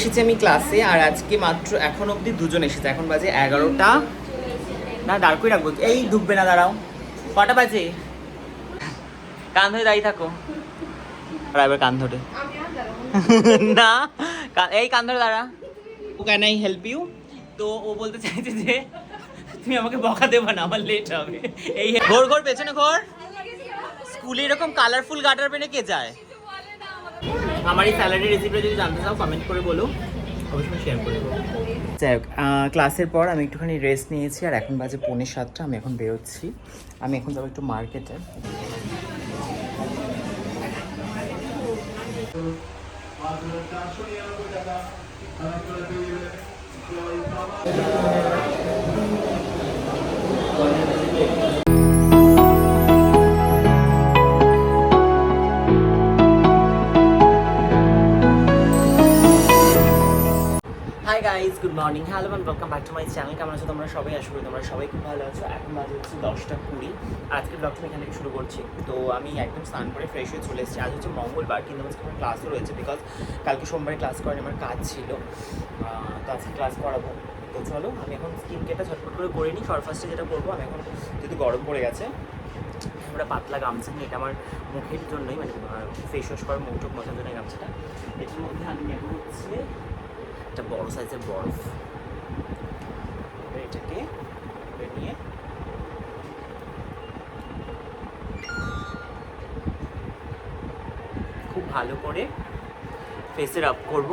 এসেছি আমি ক্লাসে আর আজকে মাত্র এখন অবধি দুজন এসেছে। এখন বাজে এগারোটা। না, দাঁড় করে রাখব। এই ডুববে না, দাঁড়াও। কটা বাজে? কান ধরে দাঁড়িয়ে থাকো। এবার কান ধরে। না এই কান ধরে দাঁড়া। ও ক্যান আই হেল্প ইউ তো ও বলতে চাইছে যে, তুমি আমাকে বকা দেবে না, আমার লেট হবে। এই ঘোর ঘোর, পেছনে ঘোর। স্কুলে এরকম কালারফুল গাটার পেনে কে যায়? আমার এই স্যালারি রেসিপিটা যদি জানতে চাও কমেন্ট করে বলো। শেয়ার করে যাই হোক ক্লাসের পর আমি একটুখানি রেস্ট নিয়েছি, আর এখন বাজে পৌনে সাতটা, আমি এখন বেরোচ্ছি। আমি এখন যাব একটু মার্কেটে hi guys good morning hello and welcome back to my channel কেমন আছো তোমরা সবাই? আশা করি তোমরা সবাই খুব ভালো আছো। এখন বাজে হচ্ছে দশটা কুড়ি। আজকের ব্লগটা এখান থেকে শুরু করছি। তো আমি একদম স্নান করে ফ্রেশ হয়ে চলে এসেছি। আজ হচ্ছে মঙ্গলবার, কিন্তু আজকে আমার ক্লাসও রয়েছে বিকজ কালকে সোমবারে ক্লাস করেন আমার কাজ ছিল। তো আজকে ক্লাস করাবো। তো চলো, আমি এখন স্কিন কেয়ারটা ঝটপট করে করে নিই। ফার্স্টে যেটা করব, আমি এখন যেহেতু গরম পড়ে গেছে আমরা পাতলা গামছা নিয়ে, এটা আমার মুখের জন্যই মানে ফেস ওয়াশ করার মুখ টুক মোছার জন্য গামছাটা। এটার মধ্যে আমি নেব হচ্ছে একটা বড় সাইজের বরফ। এটাকে নিয়ে খুব ভালো করে ফেসে রাব করব।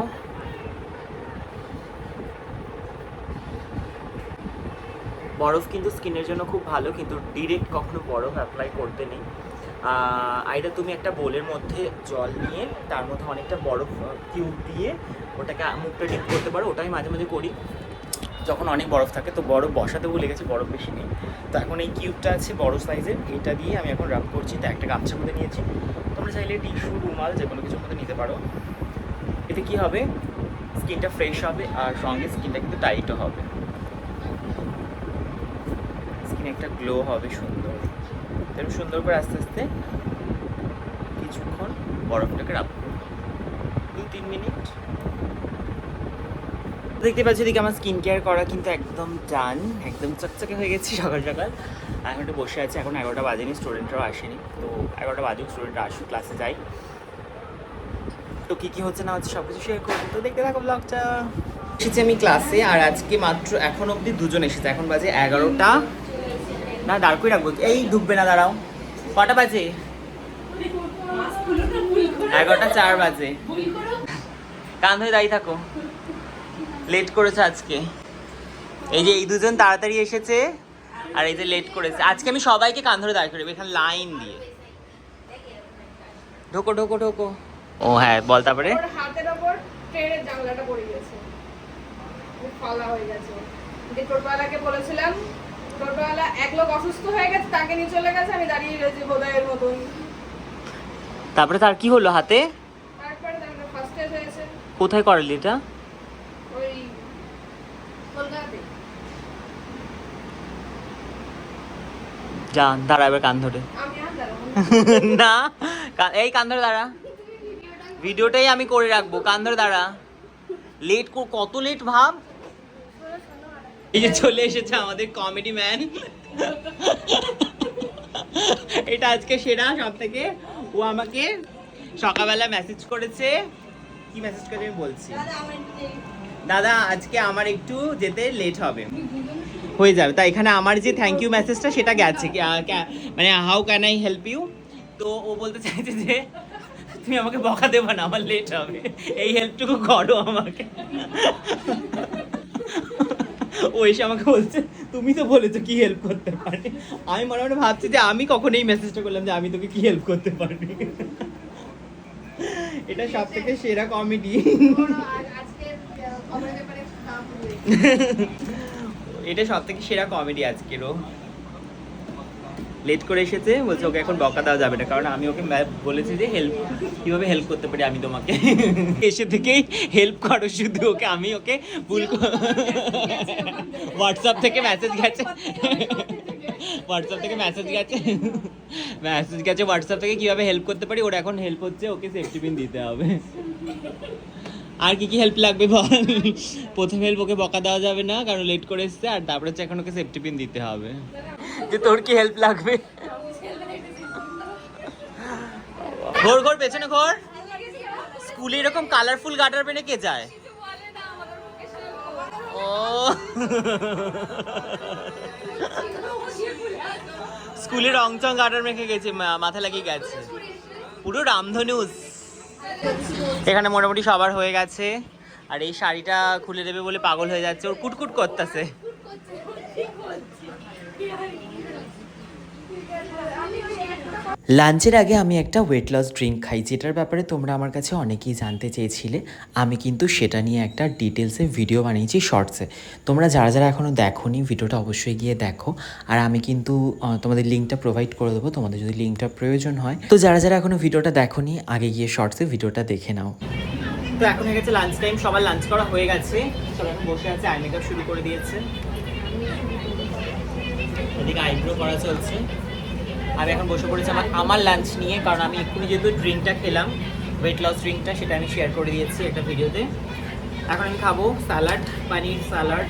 বরফ কিন্তু স্কিনের জন্য খুব ভালো, কিন্তু ডিরেক্ট কখনো বরফ অ্যাপ্লাই করতে নেই। এটা তুমি একটা বোলের মধ্যে জল নিয়ে, তার মধ্যে অনেকটা বরফ কিউব দিয়ে ওটাকে মুখটা ডিপ করতে পারো। ওটাই মাঝে মাঝে করি। যখন অনেক বরফ থাকে, তো বরফ বসাতে ভুলে গেছে, বরফ বেশি নেই। তো এখন এই কিউবটা আছে বড় সাইজের এটা দিয়ে আমি এখন রাব করছি। তো একটা গামছার মধ্যে নিয়েছি। তোমরা চাইলে টিস্যু, রুমাল, যে কোনো কিছুর মধ্যে নিতে পারো। এতে কি হবে? স্কিনটা ফ্রেশ হবে, আর সঙ্গে স্কিনটা কিন্তু টাইটও হবে। স্কিনে একটা গ্লো হবে সুন্দর। এরকম সুন্দর করে আস্তে আস্তে কিছুক্ষণ বরফটাকে করব। দু তিন মিনিট। দেখতে পাচ্ছি এদিকে আমার স্কিন কেয়ার করা কিন্তু একদম টান একদম চকচকে হয়ে গেছি সকাল সকাল। এখন একটু বসে আছি, এখন এগারোটা বাজেনি স্টুডেন্টরাও আসেনি। তো এগারোটা বাজুক স্টুডেন্টরা আসুক ক্লাসে যাই। তো কী কী হচ্ছে না হচ্ছে সব কিছু শেয়ার করব। তো দেখতে থাকো ব্লগটা এসেছি আমি ক্লাসে আর আজকে মাত্র এখন অবধি দুজন এসেছে। এখন বাজে এগারোটা না, দাঁড় করে রাখব। এই ডুববে না, দাঁড়াও। কটা বাজে? এগারোটা চার বাজে। কান ধরে দাঁড়িয়ে থাকো। লেট করেছে আজকে। এই যে এই দুজন তাড়াতাড়ি এসেছে আর এই যে লেট করেছে। আজকে আমি সবাইকে কান ধরে দাঁড় করব এখানে লাইন দিয়ে। ঢোকো ঢোকো ঢোকো। ও হ্যাঁ বল তারপরে। জানলাটা পড়ে গেছে। হয়ে গেছে। বলেছিলাম টোটোওয়ালা এক লোক অসুস্থ হয়ে গেছে তাকে নিয়ে চলে গেছে আমি দাঁড়িয়ে রয়েছি বোধহয়ের মতন। তারপরে তার কি হলো হাতে? তারপরে তারপরে ফার্স্ট এড হয়েছে। কোথায় করালি এটা? ওই কলকাতাতে। যা দাঁড়া এবার কান ধরে। আমি আর দাঁড়াবো না। কা- এই কান ধরে দাঁড়া। ভিডিওটাই আমি করে রাখব কান ধরে দাঁড়া। লেট কত লেট ভাব? এই যে চলে এসেছে আমাদের কমেডি ম্যান এটা আজকে সেরা সব থেকে ও আমাকে সকালবেলা মেসেজ করেছে। কি মেসেজ করে আমি বলছি। দাদা আজকে আমার একটু যেতে লেট হবে। হয়ে যাবে। তা এখানে আমার যে থ্যাংক ইউ মেসেজটা সেটা গেছে। কি, মানে how can I help you তো ও বলতে চাইছে যে তুমি আমাকে বকা দেবো না আমার লেট হবে। এই হেল্পটুকু করো আমাকে। ও এসে আমাকে বলছে তুমি তো বলেছ কি হেল্প করতে পারি আমি মনে মনে ভাবছি যে আমি কখন এই মেসেজটা করলাম যে আমি তোকে কি হেল্প করতে পারি এটা সব থেকে সেরা কমেডি এটা সব থেকে সেরা কমেডি আজকেরও লেট করে এসেছে, বলছে ওকে এখন বকা দেওয়া যাবে না, কারণ আমি ওকে বলেছি যে হেল্প কীভাবে হেল্প করতে পারি আমি তোমাকে। এসে থেকেই হেল্প করো, শুধু ওকে, আমি ওকে ভুল হোয়াটসঅ্যাপ থেকে মেসেজ গেছে। হোয়াটসঅ্যাপ থেকে মেসেজ গেছে। মেসেজ গেছে হোয়াটসঅ্যাপ থেকে কীভাবে হেল্প করতে পারি, ওর এখন হেল্প হচ্ছে, ওকে সেফটি পিন দিতে হবে। আর কি কি হেল্প লাগবে বল? প্রথম হেল্প ওকে বকা দেওয়া যাবে না, কারণ লেট করে এসছে, আর তারপরে হচ্ছে এখন ওকে সেফটি পিন দিতে হবে। যে তোর কি হেল্প লাগবে? ঘোর ঘোর, পেছনে ঘোর। স্কুলে এরকম কালারফুল গাটার পেনে কে যায়? ও। স্কুলে রং চং গাটার মেখে গেছে মাথা লাগিয়ে গেছে। পুরো রামধনুস এখানে মোটামুটি সবার হয়ে গেছে। আর এই শাড়িটা খুলে দেবে বলে পাগল হয়ে যাচ্ছে। ওর কুটকুট করতেছে। লাঞ্চের আগে আমি একটা ওয়েট লস ড্রিঙ্ক খাই, যেটার ব্যাপারে তোমরা আমার কাছে অনেকেই জানতে চেয়েছিলে। আমি কিন্তু সেটা নিয়ে একটা ডিটেলসে ভিডিও বানিয়েছি শর্টসে তোমরা যারা যারা এখনও দেখোনি, ভিডিওটা অবশ্যই গিয়ে দেখো। আর আমি কিন্তু তোমাদের লিঙ্কটা প্রোভাইড করে দেবো, তোমাদের যদি লিঙ্কটা প্রয়োজন হয়। তো যারা যারা এখনও ভিডিওটা দেখোনি, আগে গিয়ে শর্টসে ভিডিওটা দেখে নাও। তো এখন হয়ে গেছে লাঞ্চ টাইম সবার লাঞ্চ করা হয়ে গেছে। সবাই এখন বসে আছে আই মেকআপ শুরু করে দিয়েছে। ওদিকে আইব্রো করা চলছে। আমি এখন বসে পড়েছি আমার আমার লাঞ্চ নিয়ে, কারণ আমি এক্ষুনি যেহেতু ড্রিঙ্কটা খেলাম ওয়েট লস ড্রিঙ্কটা, সেটা আমি শেয়ার করে দিয়েছি একটা ভিডিওতে। এখন আমি খাব স্যালাড পানির স্যালাড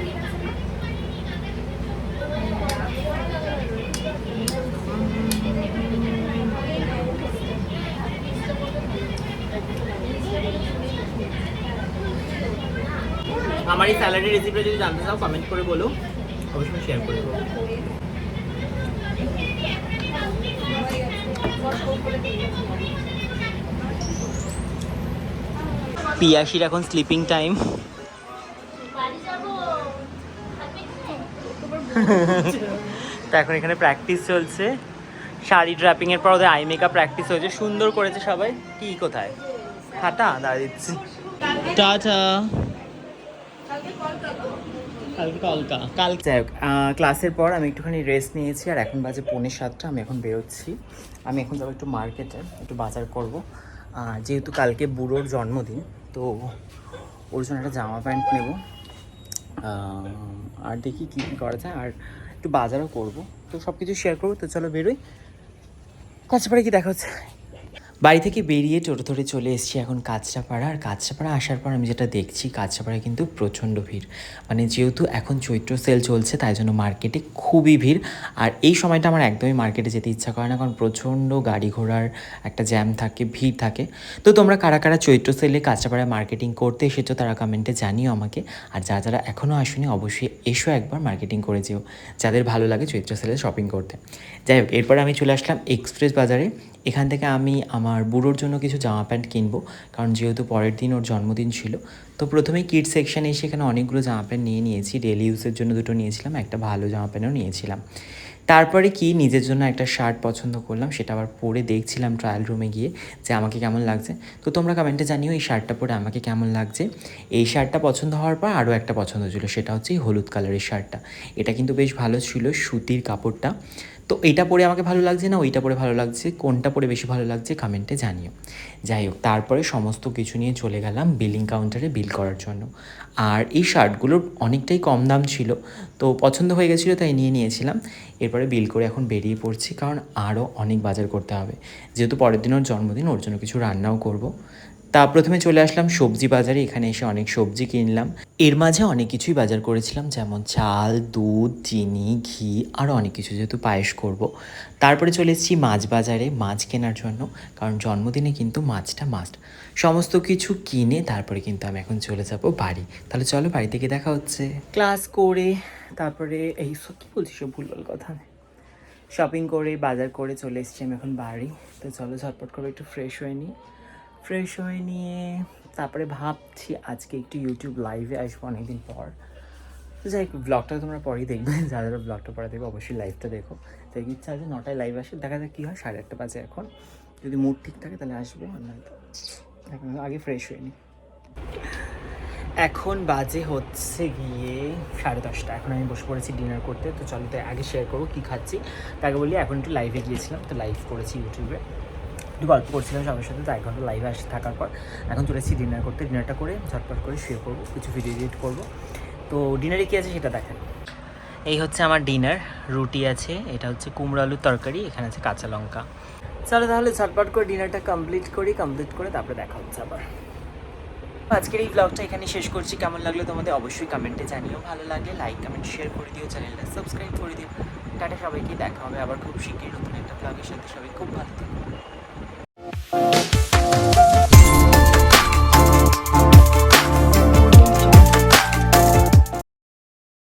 আমার এই স্যালাডের রেসিপিটা যদি জানতে চাও কমেন্ট করে বলো। অবশ্যই শেয়ার করে দেবো পিয়াসির এখন স্লিপিং টাইম তো এখন এখানে প্র্যাকটিস চলছে। শাড়ি ড্রাপিং এর পর ওদের আই মেকআপ প্র্যাকটিস হয়েছে। সুন্দর করেছে সবাই। কি কোথায়? খাতা? দাঁড়িয়ে দিচ্ছি। টাটা। ক্লাসের পর আমি একটুখানি রেস্ট নিয়েছি আর এখন বাজে পৌনে সাতটা, আমি এখন বেরোচ্ছি। আমি এখন যাব একটু মার্কেটে একটু বাজার করব। যেহেতু কালকে বুড়োর জন্মদিন, তো ওর জন্য একটা জামা প্যান্ট নেব। আর দেখি কী কী করা যায়, আর একটু বাজারও করব। তো সব কিছু শেয়ার করব, তো চলো বেরোই। কাছে পরে কি দেখা হচ্ছে? বাড়ি থেকে বেরিয়ে টোটো ধরে চলে এসেছি এখন কাঁচরাপাড়া। আর কাঁচরাপাড়া আসার পর আমি যেটা দেখছি, কাঁচরাপাড়ায় কিন্তু প্রচণ্ড ভিড়। মানে যেহেতু এখন চৈত্র সেল চলছে, তাই জন্য মার্কেটে খুবই ভিড়। আর এই সময়টা আমার একদমই মার্কেটে যেতে ইচ্ছা করে না, কারণ প্রচণ্ড গাড়ি ঘোড়ার একটা জ্যাম থাকে, ভিড় থাকে। তো তোমরা কারা কারা চৈত্র সেলে কাঁচরাপাড়ায় মার্কেটিং করতে এসেছ, তারা কমেন্টে জানিও আমাকে। আর যারা যারা এখনও আসেনি, অবশ্যই এসো একবার মার্কেটিং করে যেও, যাদের ভালো লাগে চৈত্র সেলে শপিং করতে। যাই হোক, এরপর আমি চলে আসলাম এক্সপ্রেস বাজারে এখান থেকে আমি আমার বুড়োর জন্য কিছু জামা প্যান্ট কিনবো, কারণ যেহেতু পরের দিন ওর জন্মদিন ছিল। তো প্রথমেই কিড সেকশানে এসে এখানে অনেকগুলো জামা প্যান্ট নিয়ে নিয়েছি ডেলি ইউজের জন্য দুটো নিয়েছিলাম, একটা ভালো জামা প্যান্টও নিয়েছিলাম। তারপরে কি নিজের জন্য একটা শার্ট পছন্দ করলাম, সেটা আবার পরে দেখছিলাম ট্রায়াল রুমে গিয়ে যে আমাকে কেমন লাগছে। তো তোমরা কমেন্টে জানিও এই শার্টটা পরে আমাকে কেমন লাগছে। এই শার্টটা পছন্দ হওয়ার পর আরও একটা পছন্দ ছিল, সেটা হচ্ছে এই হলুদ কালারের শার্টটা এটা কিন্তু বেশ ভালো ছিল, সুতির কাপড়টা। তো এইটা পরে আমাকে ভালো লাগছে না, ওইটা পরে ভালো লাগছে, কোনটা পরে বেশি ভালো লাগছে কমেন্টে জানিও। যাই হোক, তারপরে সমস্ত কিছু নিয়ে চলে গেলাম বিলিং কাউন্টারে বিল করার জন্য। আর এই শার্টগুলোর অনেকটাই কম দাম ছিল, তো পছন্দ হয়ে গেছিল তাই নিয়ে নিয়েছিলাম। এরপরে বিল করে এখন বেরিয়ে পড়ছি, কারণ আরও অনেক বাজার করতে হবে। যেহেতু পরের দিন ওর জন্মদিন, ওর জন্য কিছু রান্নাও করব। তা প্রথমে চলে আসলাম সবজি বাজারে, এখানে এসে অনেক সবজি কিনলাম। এর মাঝে অনেক কিছুই বাজার করেছিলাম, যেমন চাল, দুধ, চিনি, ঘি আরও অনেক কিছু যেহেতু পায়েস করব। তারপরে চলে এসেছি মাছ বাজারে, মাছ কেনার জন্য, কারণ জন্মদিনে কিন্তু মাছটা মাস্ট সমস্ত কিছু কিনে তারপরে কিন্তু আমি এখন চলে যাব বাড়ি। তাহলে চলো বাড়ি থেকে দেখা হচ্ছে। ক্লাস করে, তারপরে এই সব কী বলছিস সব ভুলভাল কথা? শপিং করে, বাজার করে চলে এসেছি আমি এখন বাড়ি। তো চলো ঝটপট করে একটু ফ্রেশ হয়ে নিই। ফ্রেশ হয়ে নিয়ে তারপরে ভাবছি আজকে একটু ইউটিউব লাইভে আসব অনেকদিন পর। তো যাই ব্লগটা তোমরা পরেই দেখবে। যারা যারা ব্লগটা পরে দেখবে, অবশ্যই লাইভটা দেখো। তাই ইচ্ছা আছে নটায় লাইভ আসে। দেখা যাক কী হয়, সাড়ে আটটা বাজে এখন। যদি মুড ঠিক থাকে তাহলে আসব, আর আগে ফ্রেশ হয়ে নিই এখন বাজে হচ্ছে গিয়ে সাড়ে দশটা। এখন আমি বসে পড়েছি ডিনার করতে। তো চলো তাই আগে শেয়ার করব কী খাচ্ছি। তাকে বলি, এখন একটু লাইভে গিয়েছিলাম। তো লাইভ করেছি ইউটিউবে একটু গল্প করছিলাম সবার সাথে, তো এক ঘণ্টা লাইভে আসে থাকার পর। এখন চলে এসেছি ডিনার করতে। ডিনারটা করে ঝটপট করে শুয়ে করব কিছু ভিডিও এডিট করব। তো ডিনারে কী আছে সেটা দেখেন। এই হচ্ছে আমার ডিনার রুটি আছে, এটা হচ্ছে কুমড়ো আলুর তরকারি, এখানে আছে কাঁচা লঙ্কা। চলো তাহলে ঝটপট করে ডিনারটা কমপ্লিট করি কমপ্লিট করে তারপরে দেখা হচ্ছে আবার। আজকের এই ব্লগটা এখানে শেষ করছি। কেমন লাগল তোমাদের অবশ্যই কমেন্টে জানিও। ভালো লাগলে লাইক কমেন্ট শেয়ার করে দিও চ্যানেলটা সাবস্ক্রাইব করে দিও। টাটা সবাইকে, দেখা হবে আবার খুব শীঘ্রই নতুন একটা ব্লগের সাথে। সবাই খুব ভালো থেকো।